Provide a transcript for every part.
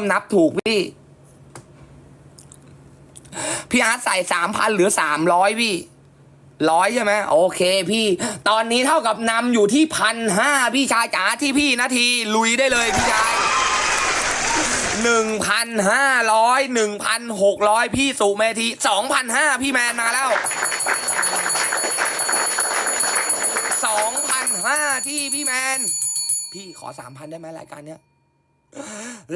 มนับถูกพี่ พี่อาร์ตใส่สามพันหรือสามร้อยพี่ร้อยใช่ไหมโอเคพี่ ตอนนี้เท่ากับนำอยู่ที่พันห้าพี่ชายจ๋าที่พี่นาทีลุยได้เลยพี่ชายหนึ่งพันห้าร้อยหนึ่งพันหกร้อยพี่สุเมธีสองพันห้าพี่แมนมาแล้วสองพันห้าที่พี่แมน พี่ขอสามพันได้ไหมรายการเนี้ย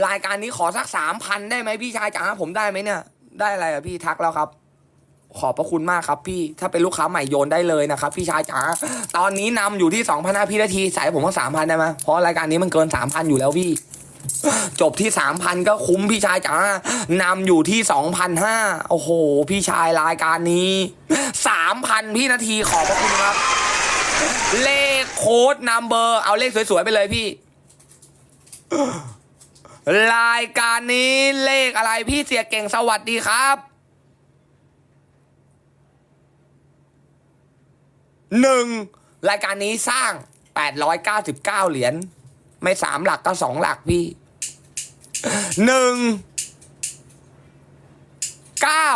รายการนี้ขอสักสามพันได้ไหมพี่ชายจ๋าผมได้ไหมเนี่ย ได้อะไรอะพี่ทักแล้วครับ ขอบพระคุณมากครับ พี่ถ้าเป็นลูกค้าใหม่โยนได้เลยนะครับ พี่ชายจ๋าตอนนี้นำอยู่ที่สองพันห้าพี่นาทีใส่ผมว่าสามพันได้ไหมเพราะรายการนี้มันเกินสามพันอยู่แล้วพี่ จบที่สามพันก็คุ้มพี่ชายจ๋านำอยู่ที่สองพันห้าโอ้โห พี่ชายรายการนี้สามพันพี่นาทีขอบพระคุณครับเลขโค้ดนัมเบอร์ เอาเลขสวยๆไปเลยพี่ รายการนี้เลขอะไรพี่เสียเก่งสวัสดีครับหนึ่งรายการนี้สร้าง 899 เหรียญ ไม่สามหลักก็สองหลักพี่หนึ่งเก้า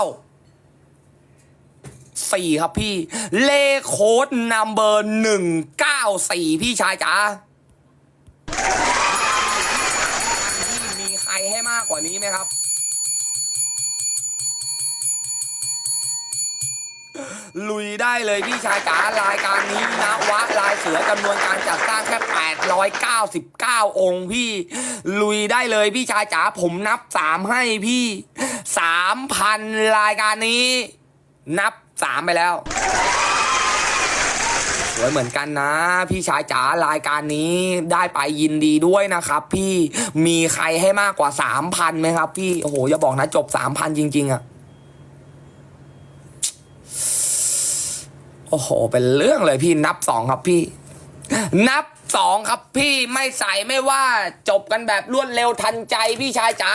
สี่ครับพี่ เลขโค้ดนัมเบอร์หนึ่งเก้าสี่พี่ชายจ๋า ที่มีใครให้มา กว่านี้ไหมครับ ลุยได้เลยพี่ชายจ๋ารายการนี้นะวะลายเสือจำนวนการจัดสร้างแค่ 899 องค์พี่ ลุยได้เลยพี่ชายจ๋าผมนับ 3 ให้พี่ 3,000 รายการนี้ นับ 3 ไปแล้ว วยเหมือนกันนะ พี่ชายจ๋ารายการนี้ได้ไปยินดีด้วยนะครับ พี่มีใครให้มากกว่าสามพันไหมครับ พี่โอ้โหอย่าบอกนะจบสามพันจริง ๆอะโอ้โห เป็นเรื่องเลยพี่นับสองครับพี่ นับสองครับพี่ไม่ใส่ไม่ว่าจบกันแบบรวดเร็วทันใจพี่ชายจ๋า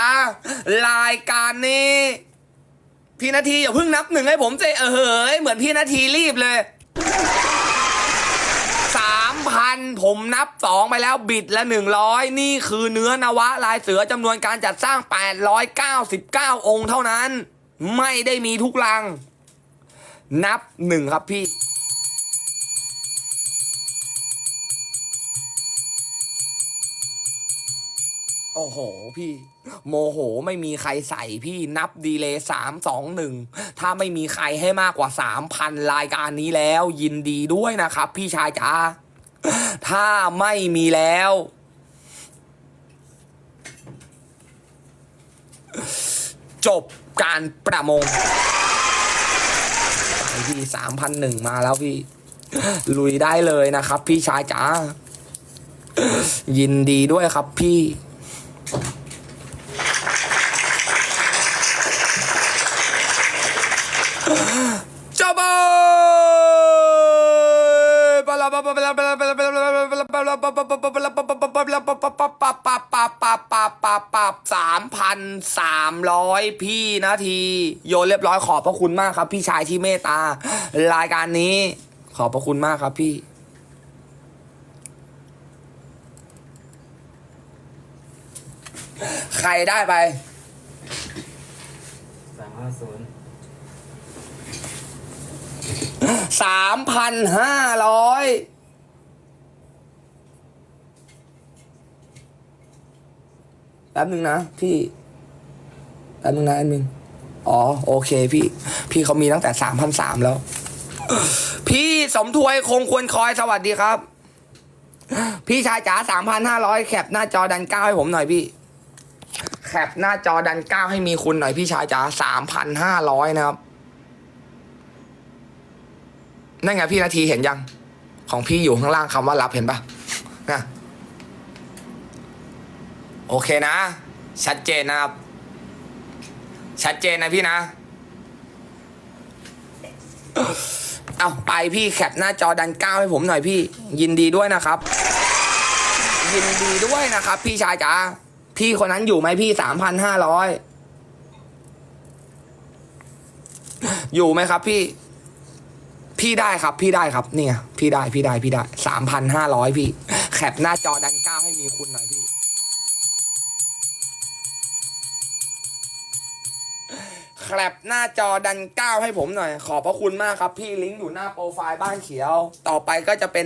รายการนี้ พี่นาทีอย่าเพิ่งนับหนึ่งให้ผมสิเออเฮ้ยเหมือนพี่นาทีรีบเลย พันผมนับสองไปแล้วบิดละหนึ่งร้อยนี่คือเนื้อนวะลายเสือจำนวนการจัดสร้างแปดร้อยเก้าสิบเก้าองค์เท่านั้น ไม่ได้มีทุกลัง นับหนึ่งครับพี่โอ้โห พี่ โมโหไม่มีใครใส่พี่นับดีเลยสามสองหนึ่งถ้าไม่มีใครให้มากกว่าสามพันรายการนี้แล้ว ยินดีด้วยนะครับ พี่ชายจ๋า ถ้าไม่มีแล้ว จบการประมงพี่สามพันหนึ่งมาแล้วพี่ ลุยได้เลยนะครับ พี่ชายจ๋ายินดีด้วยครับพี่จบ สามพันสามร้อยพี่นาที โยนเรียบร้อยขอบพระคุณมากครับ พี่ชายที่เมตตา รายการนี้ ขอบพระคุณมากครับพี่ใครได้ไปสามห้าศูนย์สามพันห้าร้อย แป๊บนึงนะพี่แป๊บนึงนะอันนึงอ๋อโอเคพี่ พี่เขามีตั้งแต่สามพันสามแล้ว พี่สมถวยคงควรคอยสวัสดีครับ พี่ชายจ๋าสามพันห้าร้อยแคปหน้าจอดันเก้าให้ผมหน่อยพี่แคปหน้าจอดันเก้าให้มีคุณหน่อยพี่ชายจ๋าสามพันห้าร้อยนะครับนั่นไงพี่นาทีเห็นยัง ของพี่อยู่ข้างล่างคำว่ารับเห็นปะนะ โอเคนะ ชัดเจนนะครับ ชัดเจนนะพี่นะ เอาไปพี่แคปหน้าจอดันเก้าให้ผมหน่อยพี่ ยินดีด้วยนะครับ ยินดีด้วยนะครับ พี่ชายจ๋าพี่คนนั้นอยู่ไหมพี่สามพันห้าร้อยอยู่ไหมครับ พี่ พี่ได้ครับ พี่ได้ครับ เนี่ย พี่ได้พี่ได้พี่ได้สามพันห้าร้อยพี่ แคปหน้าจอดันเก้าให้มีคุณหน่อยพี่ แคปหน้าจอดันเก้าให้ผมหน่อย ขอบพระคุณมากครับพี่ลิงก์อยู่หน้าโปรไฟล์บ้านเขียว ต่อไปก็จะเป็น